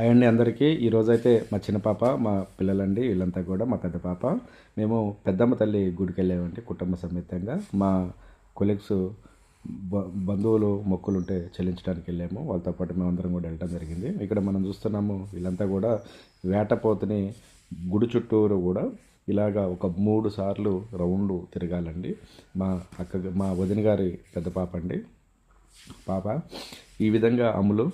అండి అందరికీ. ఈరోజైతే మా చిన్న పాప మా పిల్లలండి వీళ్ళంతా కూడా మా పెద్ద పాప. మేము పెద్దమ్మ తల్లి గుడికి వెళ్ళామండి కుటుంబ సమేతంగా. మా కొలీగ్స్ బ బంధువులు మొక్కులు ఉంటే చెల్లించడానికి వెళ్ళాము వాళ్ళతో పాటు మేమందరం కూడా వెళ్ళడం జరిగింది. ఇక్కడ మనం చూస్తున్నాము వీళ్ళంతా కూడా వేటపోతుని గుడి చుట్టూరు కూడా ఇలాగా ఒక మూడు సార్లు రౌండ్ తిరగాలండి. మా అక్క మా వదిన గారి పెద్ద పాప అండి. పాప ఈ విధంగా అమ్ములు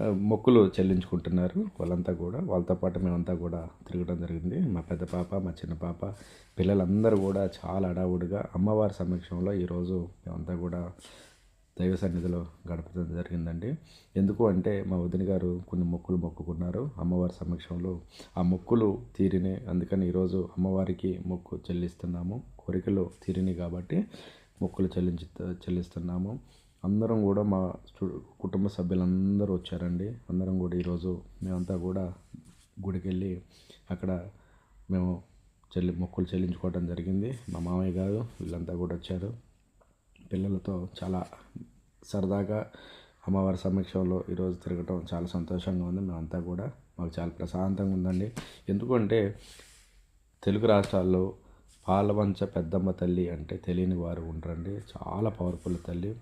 మొక్కులు చెల్లించుకుంటున్నారు వాళ్ళంతా కూడా. వాళ్ళతో పాటు మేమంతా కూడా తిరగడం జరిగింది. మా పెద్ద పాప మా చిన్న పాప పిల్లలందరూ కూడా చాలా అడావుడిగా అమ్మవారి సమక్షంలో ఈరోజు మేమంతా కూడా దైవ సన్నిధిలో గడపడం జరిగిందండి. ఎందుకు అంటే మా వదిన గారు కొన్ని మొక్కులు మొక్కుకున్నారు అమ్మవారి సమక్షంలో. ఆ మొక్కులు తీరినాయి అందుకని ఈరోజు అమ్మవారికి మొక్కు చెల్లిస్తున్నాము. కోరికలు తీరినాయి కాబట్టి మొక్కులు చెల్లించి చెల్లిస్తున్నాము. అందరం కూడా మా కుటుంబ సభ్యులందరూ వచ్చారండి. అందరం కూడా ఈరోజు మేమంతా కూడా గుడికి వెళ్ళి అక్కడ మేము చెల్లి మొక్కులు చెల్లించుకోవడం జరిగింది. మా మామయ్య గారు వీళ్ళంతా కూడా వచ్చారు. పిల్లలతో చాలా సరదాగా అమ్మవారి సమక్షంలో ఈరోజు తిరగటం చాలా సంతోషంగా ఉంది. మేమంతా కూడా మాకు చాలా ప్రశాంతంగా ఉందండి. ఎందుకంటే తెలుగు రాష్ట్రాల్లో పాలవంచ పెద్దమ్మ తల్లి అంటే తెలియని వారు ఉండరండి చాలా పవర్ఫుల్ తల్లి.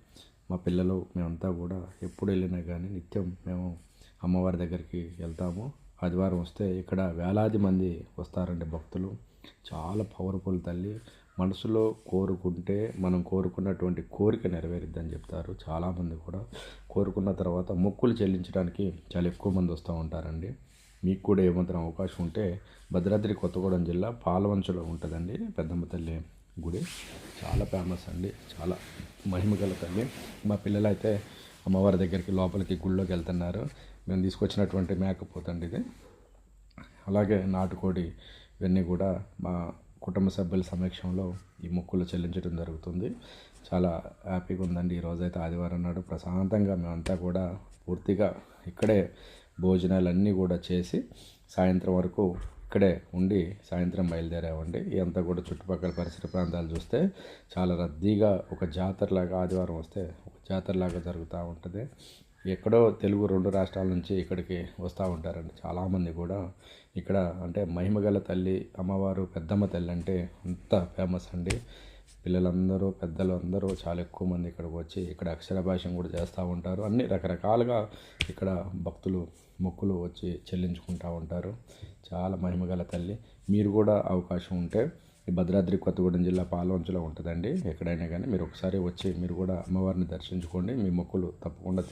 మా పిల్లలు మేమంతా కూడా ఎప్పుడు వెళ్ళినా కానీ నిత్యం మేము అమ్మవారి దగ్గరికి వెళ్తాము. ఆదివారం వస్తే ఇక్కడ వేలాది మంది వస్తారండి భక్తులు. చాలా పవర్ఫుల్ తల్లి. మనసులో కోరుకుంటే మనం కోరుకున్నటువంటి కోరిక నెరవేరుద్దని చెప్తారు చాలామంది కూడా. కోరుకున్న తర్వాత మొక్కులు చెల్లించడానికి చాలా ఎక్కువ మంది వస్తూ ఉంటారండి. మీకు కూడా ఏమాత్రం అవకాశం ఉంటే భద్రాద్రి కొత్తగూడెం జిల్లా పాలవంచలో ఉంటుందండి పెద్దమ్మ తల్లి గుడి. చాలా ఫేమస్ అండి. చాలా మహిమగల తల్లి మా పిల్లలు అయితే అమ్మవారి దగ్గరికి లోపలికి గుళ్ళోకి వెళ్తున్నారు. మేము తీసుకొచ్చినటువంటి మేకపోతండి ఇది. అలాగే నాటుకోడి ఇవన్నీ కూడా మా కుటుంబ సభ్యుల సమక్షంలో ఈ మొక్కులు చెల్లించడం జరుగుతుంది. చాలా హ్యాపీగా ఉందండి. ఈరోజైతే ఆదివారం నాడు ప్రశాంతంగా మేమంతా కూడా పూర్తిగా ఇక్కడే భోజనాలన్నీ కూడా చేసి సాయంత్రం వరకు ఇక్కడే ఉండి సాయంత్రం బయలుదేరామండి. ఇదంతా కూడా చుట్టుపక్కల పరిసర ప్రాంతాలు చూస్తే చాలా రద్దీగా ఒక జాతరలాగా ఆదివారం వస్తే ఒక జాతరలాగా జరుగుతూ ఉంటుంది. ఎక్కడో తెలుగు రెండు రాష్ట్రాల నుంచి ఇక్కడికి వస్తూ ఉంటారండి. చాలామంది కూడా ఇక్కడ అంటే మహిమగల తల్లి అమ్మవారు పెద్దమ్మ తల్లి అంటే అంత ఫేమస్ అండి. పిల్లలందరూ పెద్దలు అందరూ చాలా ఎక్కువ మంది ఇక్కడికి వచ్చి ఇక్కడ అక్షరాభ్యాసం కూడా చేస్తూ ఉంటారు. అన్ని రకరకాలుగా ఇక్కడ భక్తులు మొక్కులు వచ్చి చెల్లించుకుంటూ ఉంటారు. చాలా మహిమగల తల్లి. మీరు కూడా అవకాశం ఉంటే ఈ భద్రాద్రి కొత్తగూడెం జిల్లా పాలవంచులో ఉంటుందండి. ఎక్కడైనా కానీ మీరు ఒకసారి వచ్చి మీరు కూడా అమ్మవారిని దర్శించుకోండి. మీ మొక్కులు తప్పకుండా